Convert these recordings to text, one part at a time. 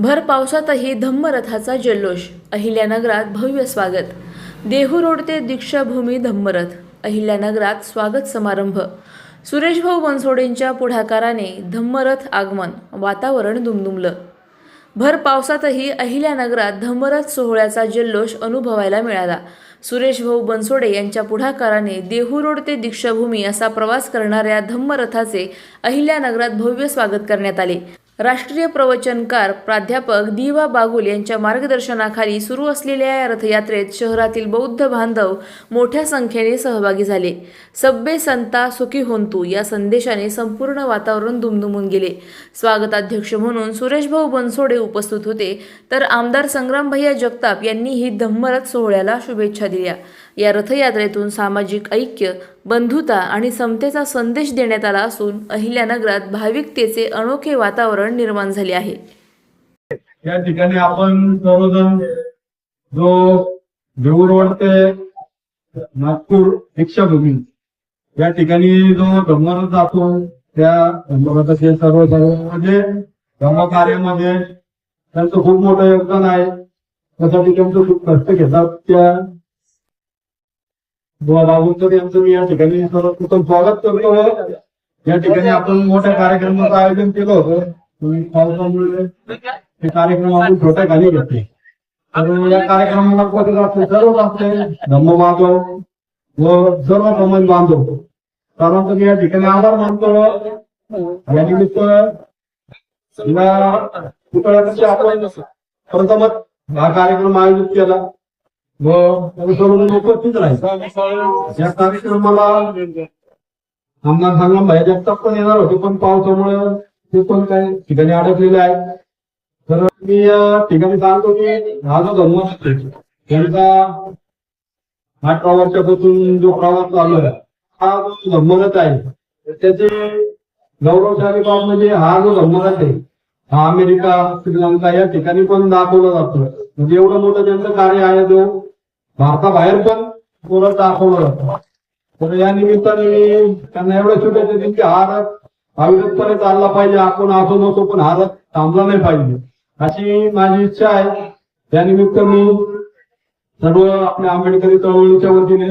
भर पावसातही धम्मरथाचा जल्लोष अहिल्यानगरात भव्य स्वागत. देहू रोड ते दीक्षाभूमी धम्मरथ अहिल्यानगरात स्वागत समारंभ. सुरेशभाऊ बनसोडेंच्या पुढाकाराने धम्मरथ आगमन वातावरण दुमदुमलं. भर पावसातही अहिल्यानगरात धम्मरथ सोहळ्याचा जल्लोष अनुभवायला मिळाला. सुरेश भाऊ बनसोडे यांच्या पुढाकाराने देहू रोड ते दीक्षाभूमी असा प्रवास करणाऱ्या धम्मरथाचे अहिल्यानगरात भव्य स्वागत करण्यात आले. राष्ट्रीय प्रवचनकार प्राध्यापक दिवा बागुल यांच्या मार्गदर्शनाखाली सुरू असलेल्या या रथयात्रेत शहरातील बौद्ध बांधव मोठ्या संख्येने सहभागी झाले. सब्बे संता सुखी होंतू या संदेशाने संपूर्ण वातावरण दुमदुमून गेले. स्वागताध्यक्ष म्हणून सुरेशभाऊ बनसोडे उपस्थित होते. तर आमदार संग्रामभैया जगताप यांनीही धम्मरथ सोहळ्याला शुभेच्छा दिल्या. या रथयात्रेतून सामाजिक ऐक्य बंधुता आणि समतेचा संदेश देण्यात आला असून अहिल्यानगरात भाविकतेचे अनोखे वातावरण निर्माण झाले आहे. या ठिकाणी आपण सर्वजण जो देऊर रोड ते नागपूर दीक्षाभूमी या ठिकाणी जो धम्मरथ जातो त्या धम्मरथाचे सर्व सर्व म्हणजे धम्म कार्यामध्ये त्यांचं खूप मोठं योगदान आहे. त्यासाठी त्यांचं खूप कष्ट घेतात त्या बाबूंचं यांचं मी या ठिकाणी सर्वप्रथम स्वागत करतो. या ठिकाणी आपण मोठ्या कार्यक्रमाचं आयोजन केलं होतं. तुम्ही पावसामुळे हे कार्यक्रम आपण छोट्या खाली घेतले. तर या कार्यक्रमाला उपस्थित असते सर्व असते धम्म बांधव व सर्व समाज बांधव. सर्वांचा मी या ठिकाणी आभार मानतो. या निमित्त पुतळ्यासाठी आपण प्रथमच हा कार्यक्रम आयोजित केला. उपस्थित राहील या कार्यक्रमाला आमदार संग्राम भाई जगताप पण येणार होते पण पावसामुळे ते पण काही ठिकाणी अडकलेले आहेत. तर मी या ठिकाणी सांगतो की हा जो धर्म त्यांचा अठरा वर्षापासून जो प्रवास चालू आहे हा जो धर्मरथ आहे तर त्याचे गौरवशाली बाब म्हणजे हा जो धर्मरथ आहे हा अमेरिका श्रीलंका या ठिकाणी पण दाखवला जातो. म्हणजे एवढं मोठं त्यांचं कार्य आहे जो भारताबाहेर पण परत दाखवलं जातं तर या निमित्ताने मी त्यांना एवढ्या शुभेच्छा देईन की हारत अविरतपणे चालला पाहिजे. आपण असो नसो पण हारत थांबला नाही पाहिजे. अशी माझी इच्छा आहे. त्यानिमित्त मी सर्व आपल्या आंबेडकरी चळवळीच्या वतीने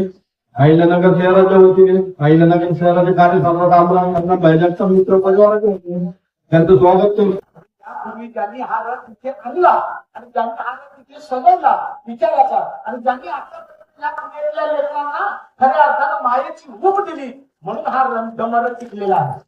अहिल्यानगर शहराच्या वतीने अहिल्यानगर शहराचे कार्यसम्राट आमदार यांना भाजपचा मित्र परिवाराच्या वतीने त्यांचं स्वागत करतो. त्यापूर्वी ज्यांनी हा रथ इथे आणला? आणि ज्यांना तिथे सजवला विचाराचा आणि ज्यांनी आतापर्यंत लेकरांना खऱ्या अर्थानं मायेची ऊब दिली म्हणून हा रथ टिकलेला आहे.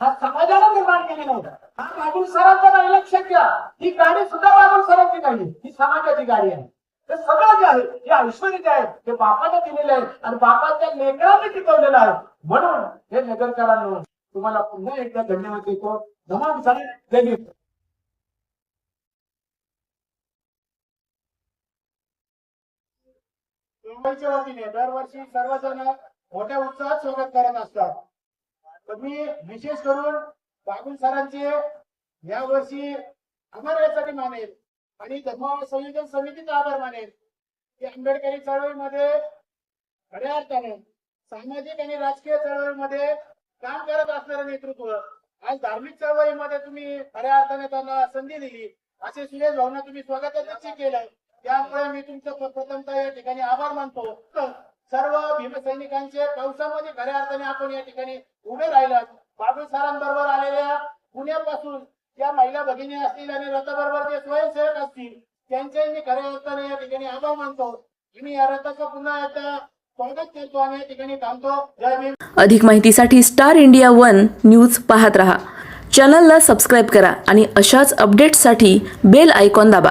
हा समाजाला निर्माण केली नव्हता. हा बाबुल सरांचा नाही लक्षात घ्या ही गाडी सुद्धा बाबुल सरांची नाही. ही समाजाची गाडी आहे हे सगळं जे आहे हे ऐश्वर्य जे आहे ते बापाने दिलेले आहे आणि बापाच्या लेकरांनी टिकवलेलं आहे. म्हणून हे नगरकरांनो तुम्हाला पुन्हा एकदा धन्यवाद देतो. धमाल झाले. मुंबईच्या वतीने दरवर्षी सर्वजण मोठ्या उत्साहात स्वागत करत असतात. पण मी विशेष करून बाबुल सरांचे या वर्षी आभार यासाठी मानेल आणि धर्म संयोजन समितीचा आभार मानेल. की आंबेडकरी चळवळीमध्ये खऱ्या अर्थाने सामाजिक आणि राजकीय चळवळीमध्ये काम करत असणारं नेतृत्व. आज धार्मिक चळवळीमध्ये तुम्ही खऱ्या अर्थाने त्यांना संधी दिली. असे सुरेश भावना तुम्ही स्वागत केलं. त्यामुळे मी तुमचं प्रथमतः या ठिकाणी आभार मानतो. सर्व भीमसैनिकांचे पावसामध्ये खऱ्या अर्थाने आपण या ठिकाणी उभे राहिलात बाबू सरांबरोबर आलेल्या पुण्यापासून त्या महिला भगिनी असतील आणि रथाबरोबर जे स्वयंसेवक असतील त्यांचे मी खऱ्या अर्थाने या ठिकाणी आभार मानतो. मी या रथाचं पुन्हा एकदा स्वागत करतो आणि या ठिकाणी थांबतो. जय भीम. अधिक माहितीसाठी स्टार इंडिया वन न्यूज पाहत रहा. चॅनलला सबस्क्राईब करा आणि अशाच अपडेट्ससाठी बेल आयकॉन दाबा.